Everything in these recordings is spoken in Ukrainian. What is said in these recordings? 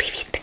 Привіт!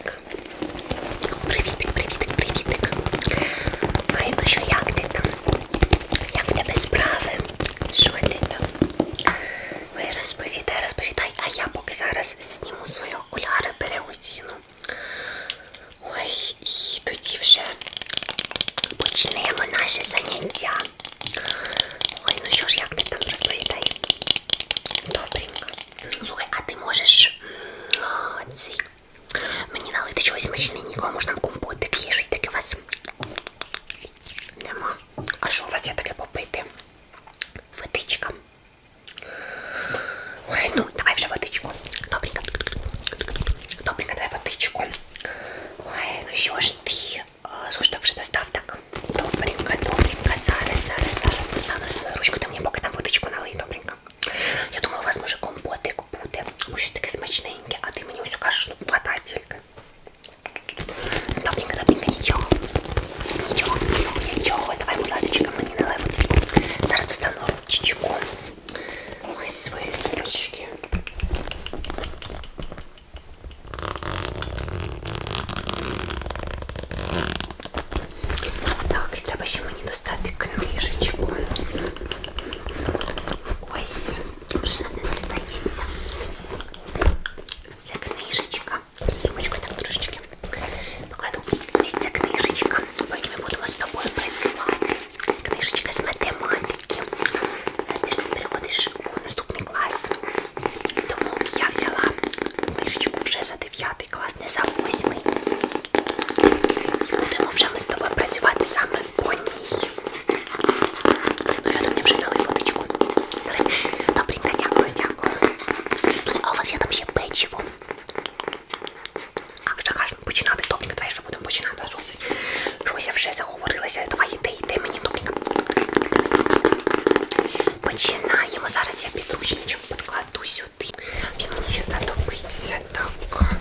Починаємо. Зараз я підручничок підкладу сюди. Він мені ще знадобиться. Так.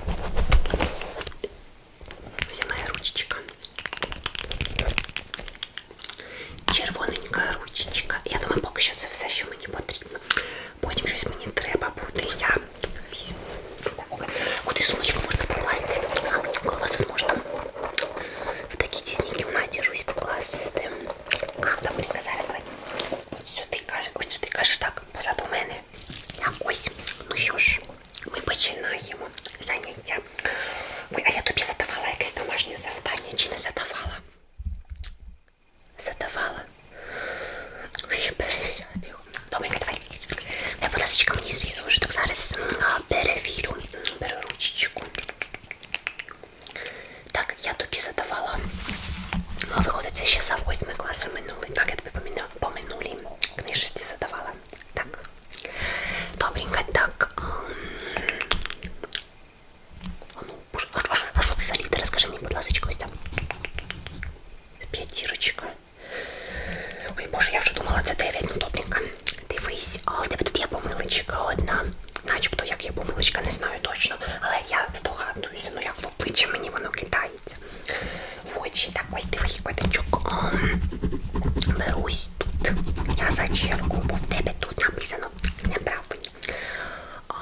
Берусь тут. Я за черку, бо в тебе тут написано неправильно.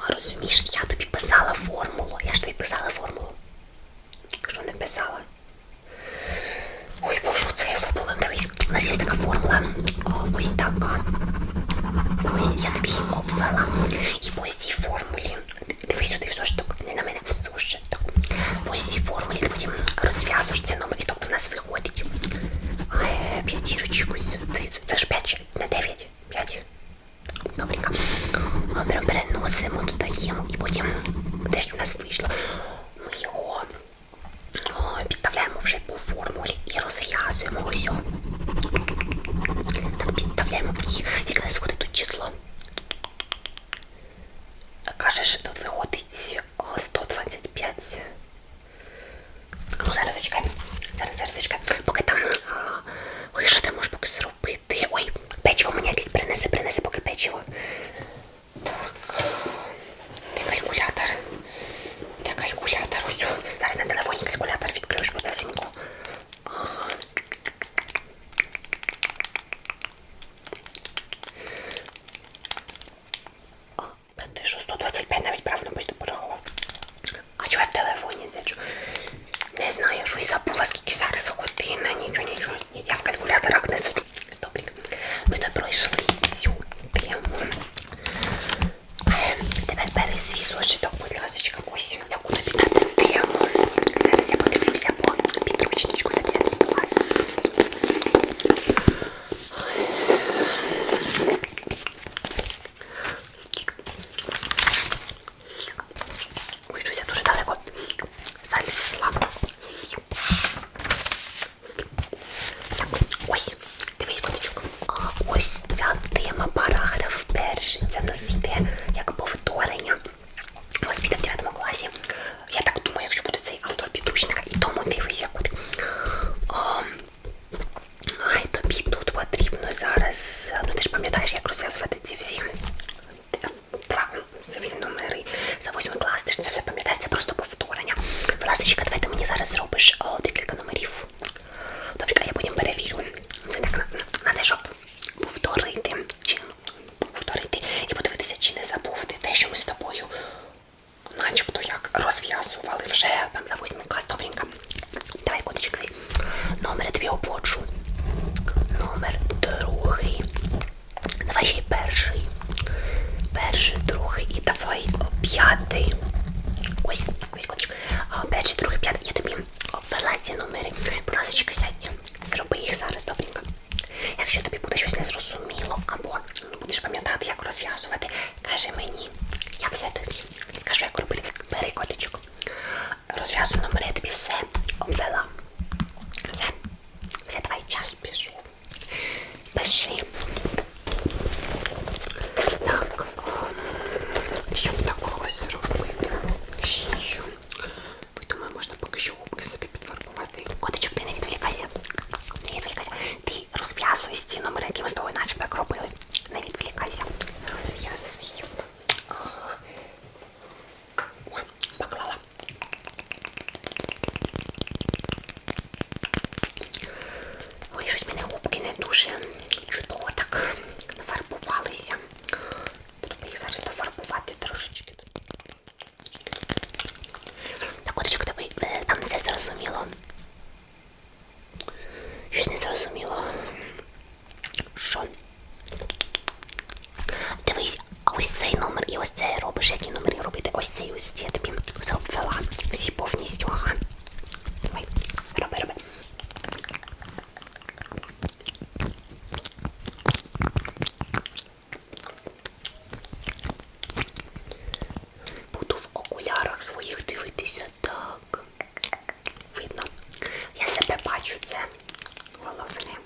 Розумієш, я тобі писала формулу. Я ж тобі писала формулу. Що не писала? Ой, боже, це я забула. У нас є така формула. Ось така. Ось я тобі її обвела. І по цій формулі. Дивись сюди в сушиток. Не на мене в сушиток. По цій формулі ти потім розв'язуєш цей номер зірочку сюди. Це, це ж 5 на 9. 5. Добренько. Ми прям переносимо, додаємо і потім десь у нас вийшло. Ми його підставляємо вже по формулі і розв'язуємо ось. Своїх дивитися так. Видно. Я себе бачу, це головне.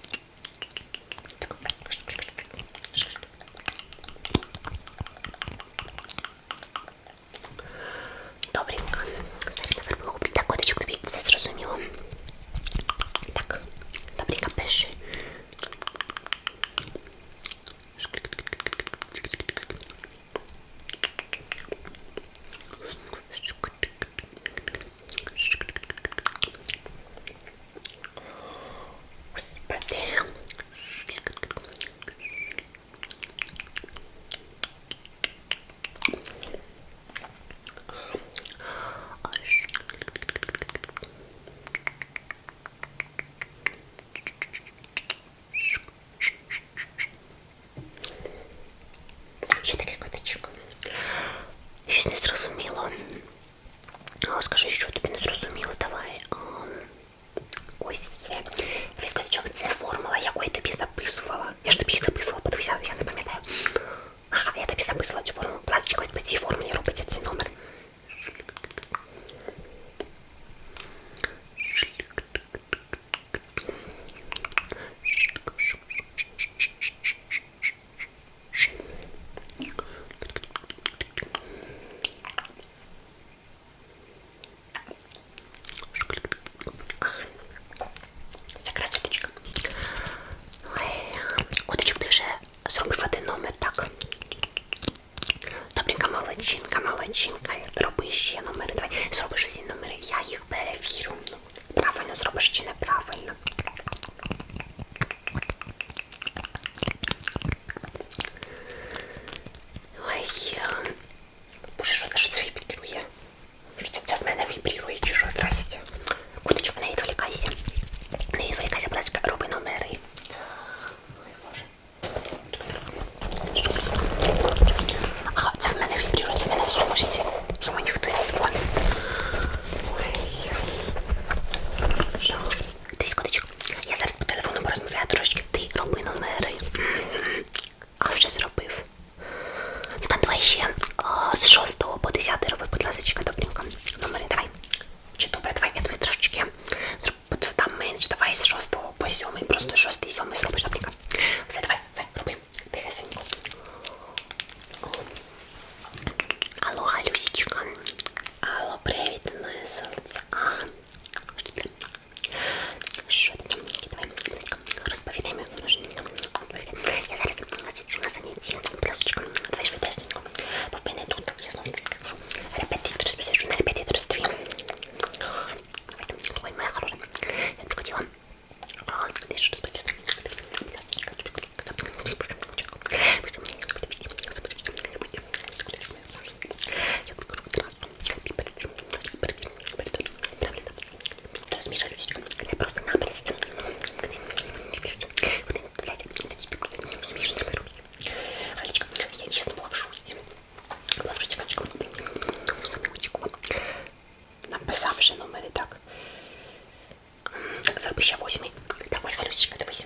зроби ще восьмий. Так ось Валюсечка, дивись.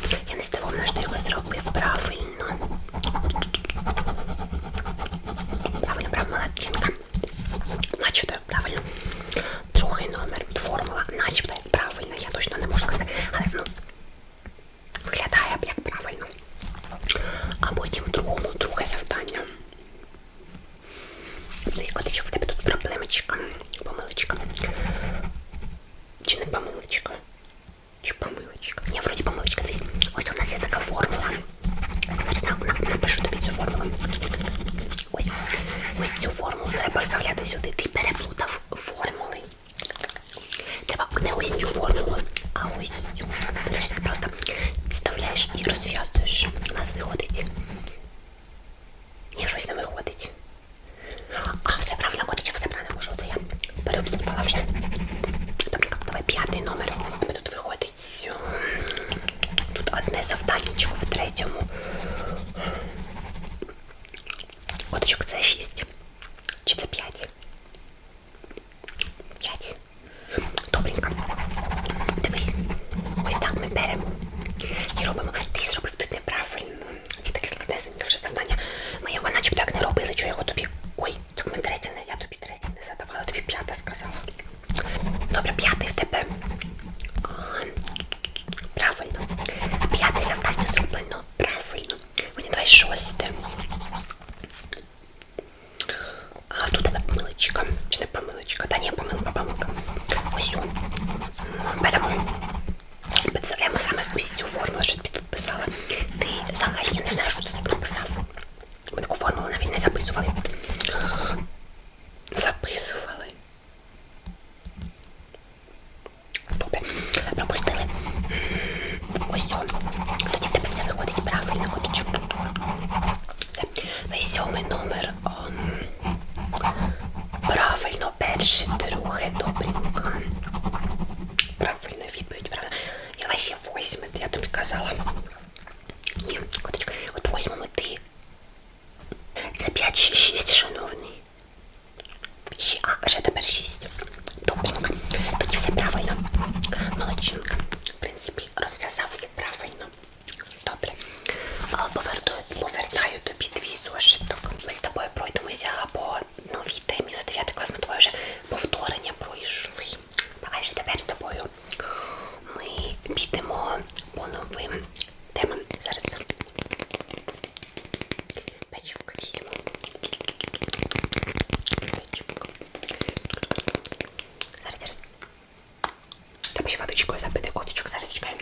Jakiś wodyczko, zapyty, koticzek, zaraz czekaj.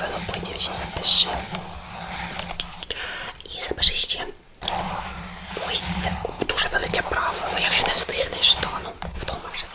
No, balon, pójdziemy się zapeszy i zobaczycie łyżce, duże, wielkie prawo, no jak się nie wstychniesz, to no, w domu się